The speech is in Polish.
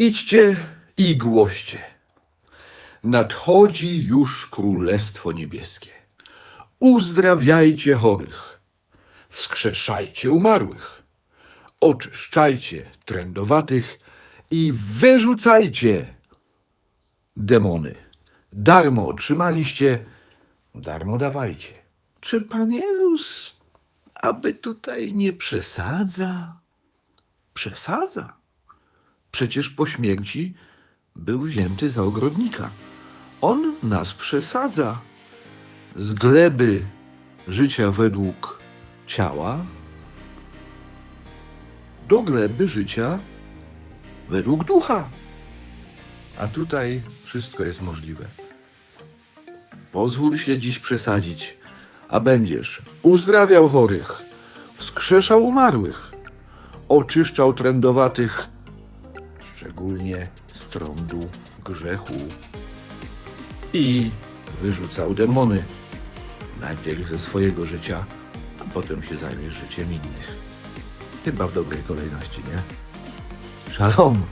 Idźcie i głoście. Nadchodzi już Królestwo Niebieskie. Uzdrawiajcie chorych, wskrzeszajcie umarłych, oczyszczajcie trędowatych i wyrzucajcie demony. Darmo otrzymaliście, darmo dawajcie. Czy Pan Jezus, aby tutaj nie przesadza? Przesadza. Przecież po śmierci był wzięty za ogrodnika. On nas przesadza z gleby życia według ciała do gleby życia według ducha. A tutaj wszystko jest możliwe. Pozwól się dziś przesadzić, a będziesz uzdrawiał chorych, wskrzeszał umarłych, oczyszczał trędowatych, szczególnie z trądu grzechu i wyrzucał demony. Najpierw ze swojego życia, a potem się zajmiesz życiem innych. Chyba w dobrej kolejności, nie? Shalom.